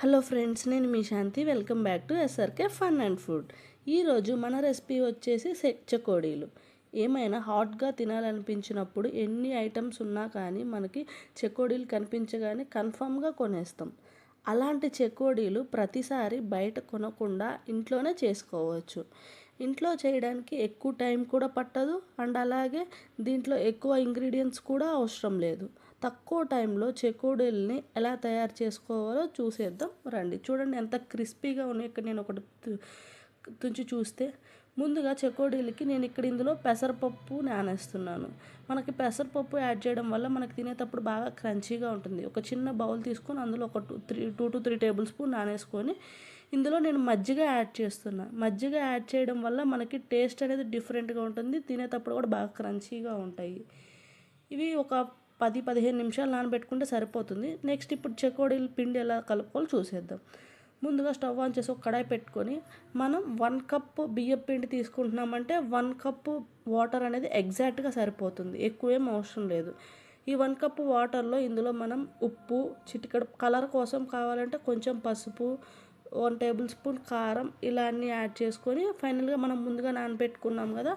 Hello friends నేను మీ Shanthi. Welcome back to SRK fun and food. ఈరోజు మన recipe వచ్చేసి సె- చెకోడీలు ఏమైనా హాట్గా తినాలనిపించినప్పుడు ఎన్ని ఐటమ్స్ ఉన్నా కానీ మనకి చెకోడీలు కనిపించగానే కన్ఫామ్గా కొనేస్తాం. అలాంటి చెకోడీలు ప్రతిసారి బయట కొనకుండా ఇంట్లోనే చేసుకోవచ్చు. ఇంట్లో చేయడానికి ఎక్కువ టైం కూడా పట్టదు అండ్ అలాగే దీంట్లో ఎక్కువ ఇంగ్రీడియంట్స్ కూడా అవసరం లేదు. తక్కువ టైంలో చెకోడీల్ని ఎలా తయారు చేసుకోవాలో చూసేద్దాం రండి. చూడండి ఎంత క్రిస్పీగా ఉన్నాయి. ఇక్కడ నేను ఒకటి తు- తుంచి చూస్తే ముందుగా చెకోడీలకి నేను ఇక్కడ ఇందులో పెసరపప్పు నానేస్తున్నాను. మనకి పెసరపప్పు యాడ్ చేయడం వల్ల మనకి తినేటప్పుడు బాగా క్రంచీగా ఉంటుంది. ఒక చిన్న బౌల్ తీసుకొని అందులో ఒక two three two to three tablespoon నానేసుకొని ఇందులో నేను మజ్జిగ యాడ్ చేస్తున్నా. మజ్జిగ యాడ్ చేయడం వల్ల మనకి టేస్ట్ అనేది డిఫరెంట్గా ఉంటుంది. తినేటప్పుడు కూడా బాగా క్రంచీగా ఉంటాయి. ఇవి ఒక పది పదిహేను నిమిషాలు నానబెట్టుకుంటే సరిపోతుంది. నెక్స్ట్ ఇప్పుడు చెకోడీల పిండి ఎలా కలుపుకోవాలో చూసేద్దాం. ముందుగా స్టవ్ ఆన్ చేసి ఒక కడాయి పెట్టుకొని మనం వన్ కప్ బియ్యం పిండి తీసుకుంటున్నామంటే వన్ కప్ వాటర్ అనేది ఎగ్జాక్ట్గా సరిపోతుంది. ఎక్కువేం అవసరం లేదు. ఈ వన్ కప్ వాటర్లో ఇందులో మనం ఉప్పు చిటికడ కలర్ కోసం కావాలంటే కొంచెం పసుపు వన్ టేబుల్ స్పూన్ కారం ఇలా అన్నీ యాడ్ చేసుకొని ఫైనల్గా మనం ముందుగా నానబెట్టుకున్నాం కదా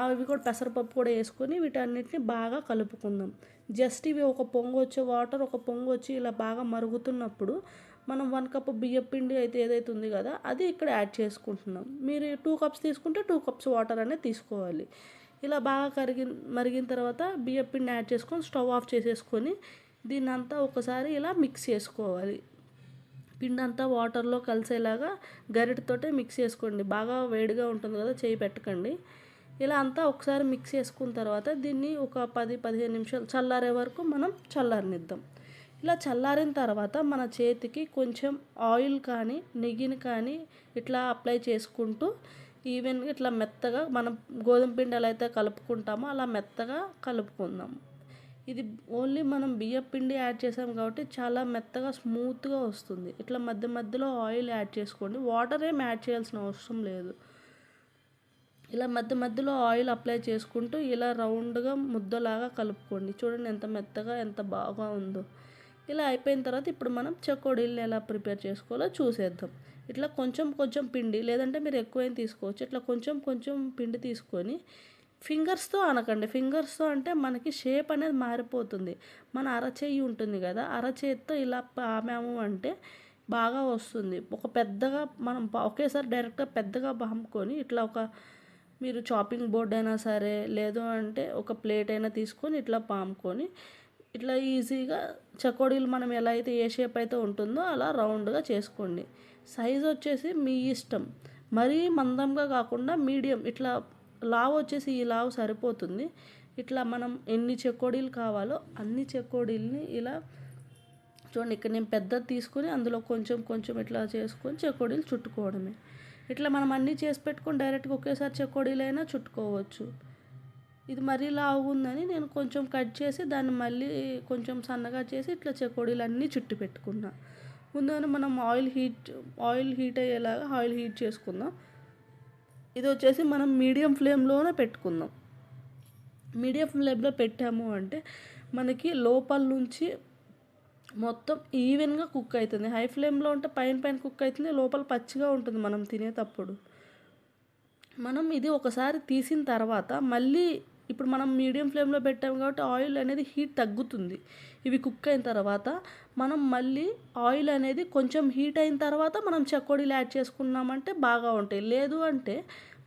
అవి కూడా పెసరపప్పు కూడా వేసుకొని వీటన్నిటిని బాగా కలుపుకుందాం. జస్ట్ ఇవి ఒక పొంగు వచ్చే వాటర్ ఒక పొంగు వచ్చి ఇలా బాగా మరుగుతున్నప్పుడు మనం వన్ కప్ బియ్యం పిండి అయితే ఏదైతే ఉంది కదా అది ఇక్కడ యాడ్ చేసుకుంటున్నాం. మీరు టూ కప్స్ తీసుకుంటే టూ కప్స్ వాటర్ అనేది తీసుకోవాలి. ఇలా బాగా కరిగి మరిగిన తర్వాత బియ్యం పిండి యాడ్ చేసుకొని స్టవ్ ఆఫ్ చేసేసుకొని దీన్ని అంతా ఒకసారి ఇలా మిక్స్ చేసుకోవాలి. పిండి అంతా వాటర్లో కలిసేలాగా గరిటతోటే మిక్స్ చేసుకోండి. బాగా వేడిగా ఉంటుంది కదా చేయి పెట్టకండి. ఇలా అంతా ఒకసారి మిక్స్ చేసుకున్న తర్వాత దీన్ని ఒక పది పదిహేను నిమిషాలు చల్లారే వరకు మనం చల్లారనిద్దాం. ఇలా చల్లారిన తర్వాత మన చేతికి కొంచెం ఆయిల్ కానీ నెయ్యిని కానీ ఇట్లా అప్లై చేసుకుంటూ ఈవెన్ ఇట్లా మెత్తగా మనం గోధుమ పిండి ఎలా అయితే కలుపుకుంటామో అలా మెత్తగా కలుపుకుందాం. ఇది ఓన్లీ మనం బియ్యం పిండి యాడ్ చేసాం కాబట్టి చాలా మెత్తగా స్మూత్గా వస్తుంది. ఇట్లా మధ్య మధ్యలో ఆయిల్ యాడ్ చేసుకోండి. వాటర్ ఏం యాడ్ చేయాల్సిన అవసరం లేదు. ఇలా మధ్య మధ్యలో ఆయిల్ అప్లై చేసుకుంటూ ఇలా రౌండ్గా ముద్దలాగా కలుపుకోండి. చూడండి ఎంత మెత్తగా ఎంత బాగా ఉందో. ఇలా అయిపోయిన తర్వాత ఇప్పుడు మనం చెకోడీల్ని ఎలా ప్రిపేర్ చేసుకోవాలో చూసేద్దాం. ఇట్లా కొంచెం కొంచెం పిండి లేదంటే మీరు ఎక్కువైనా తీసుకోవచ్చు. ఇట్లా కొంచెం కొంచెం పిండి తీసుకొని ఫింగర్స్తో అనకండి ఫింగర్స్తో అంటే మనకి షేప్ అనేది మారిపోతుంది. మన అరచేయి ఉంటుంది కదా అరచేతితో ఇలా పామాము అంటే బాగా వస్తుంది. ఒక పెద్దగా మనం ఒకేసారి డైరెక్ట్గా పెద్దగా పాముకొని ఇట్లా ఒక మీరు చాపింగ్ బోర్డ్ అయినా సరే లేదు అంటే ఒక ప్లేట్ అయినా తీసుకొని ఇట్లా పాముకొని ఇట్లా ఈజీగా చకోడీలు మనం ఎలా అయితే ఏ షేప్ అయితే ఉంటుందో అలా రౌండ్గా చేసుకోండి. సైజ్ వచ్చేసి మీ ఇష్టం. మరీ మందంగా కాకుండా మీడియం ఇట్లా లావు వచ్చేసి ఈ లావు సరిపోతుంది. ఇట్లా మనం ఎన్ని చెకోడీలు కావాలో అన్ని చెకోడీల్ని ఇలా చూడండి ఇక్కడ నేను పెద్దది తీసుకొని అందులో కొంచెం కొంచెం ఇట్లా చేసుకొని చెకోడీలు చుట్టుకోవడమే. ఇట్లా మనం అన్నీ చేసి పెట్టుకొని డైరెక్ట్గా ఒకేసారి చెకోడీలైనా చుట్టుకోవచ్చు. ఇది మరీ లావుందని నేను కొంచెం కట్ చేసి దాన్ని మళ్ళీ కొంచెం సన్నగా చేసి ఇట్లా చెకోడీలు అన్నీ చుట్టి పెట్టుకున్నా. ముందుగానే మనం ఆయిల్ హీట్ ఆయిల్ హీట్ అయ్యేలాగా ఆయిల్ హీట్ చేసుకుందాం. ఇది వచ్చేసి మనం మీడియం ఫ్లేమ్లోనే పెట్టుకుందాం. మీడియం ఫ్లేమ్లో పెట్టాము అంటే మనకి లోపల నుంచి మొత్తం ఈవెన్గా కుక్ అవుతుంది హై ఫ్లేమ్లో ఉంటే పైన పైన కుక్ అవుతుంది లోపల పచ్చిగా ఉంటుంది మనం తినేటప్పుడు. మనం ఇది ఒకసారి తీసిన తర్వాత మళ్ళీ ఇప్పుడు మనం మీడియం ఫ్లేమ్లో పెట్టాము కాబట్టి ఆయిల్ అనేది హీట్ తగ్గుతుంది. ఇవి కుక్ అయిన తర్వాత మనం మళ్ళీ ఆయిల్ అనేది కొంచెం హీట్ అయిన తర్వాత మనం చెకోడీలు యాడ్ చేసుకున్నామంటే బాగా ఉంటాయి. లేదు అంటే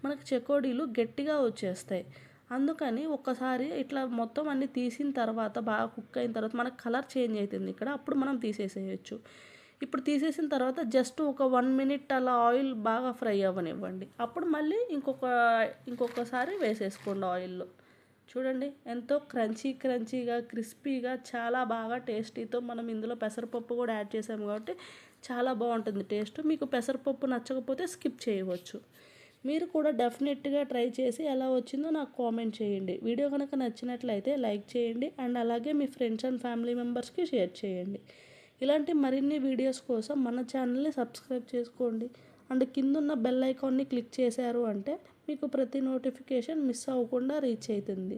మనకు చెకోడీలు గట్టిగా వచ్చేస్తాయి. అందుకని ఒక్కసారి ఇట్లా మొత్తం అన్ని తీసిన తర్వాత బాగా కుక్ అయిన తర్వాత మనకు కలర్ చేంజ్ అవుతుంది ఇక్కడ. అప్పుడు మనం తీసేసేయచ్చు. ఇప్పుడు తీసేసిన తర్వాత జస్ట్ ఒక వన్ మినిట్ అలా ఆయిల్ బాగా ఫ్రై అవ్వనివ్వండి. అప్పుడు మళ్ళీ ఇంకొక ఇంకొకసారి వేసేసుకోండి ఆయిల్లో. చూడండి ఎంతో క్రంచీ క్రంచీగా క్రిస్పీగా చాలా బాగా టేస్టీతో మనం ఇందులో పెసరపప్పు కూడా యాడ్ చేసాం కాబట్టి చాలా బాగుంటుంది టేస్ట్. మీకు పెసరపప్పు నచ్చకపోతే స్కిప్ చేయవచ్చు. మీరు కూడా డెఫినెట్గా ట్రై చేసి ఎలా వచ్చిందో నాకు కామెంట్ చేయండి. వీడియో కనుక నచ్చినట్లయితే లైక్ చేయండి అండ్ అలాగే మీ ఫ్రెండ్స్ అండ్ ఫ్యామిలీ మెంబర్స్కి షేర్ చేయండి. ఇలాంటి మరిన్ని వీడియోస్ కోసం మన ఛానల్ని సబ్స్క్రైబ్ చేసుకోండి. అండ్ కింద ఉన్న బెల్ ఐకాన్ని క్లిక్ చేశారు అంటే మీకు ప్రతి నోటిఫికేషన్ మిస్ అవ్వకుండా రీచ్ అవుతుంది.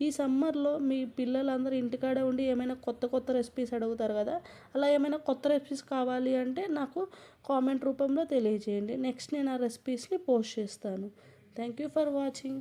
ఈ సమ్మర్లో మీ పిల్లలందరూ ఇంటికాడే ఉండి ఏమైనా కొత్త కొత్త రెసిపీస్ అడుగుతారు కదా అలా ఏమైనా కొత్త రెసిపీస్ కావాలి అంటే నాకు కామెంట్ రూపంలో తెలియజేయండి నెక్స్ట్ నేను ఆ రెసిపీస్ని పోస్ట్ చేస్తాను. Thank you for watching.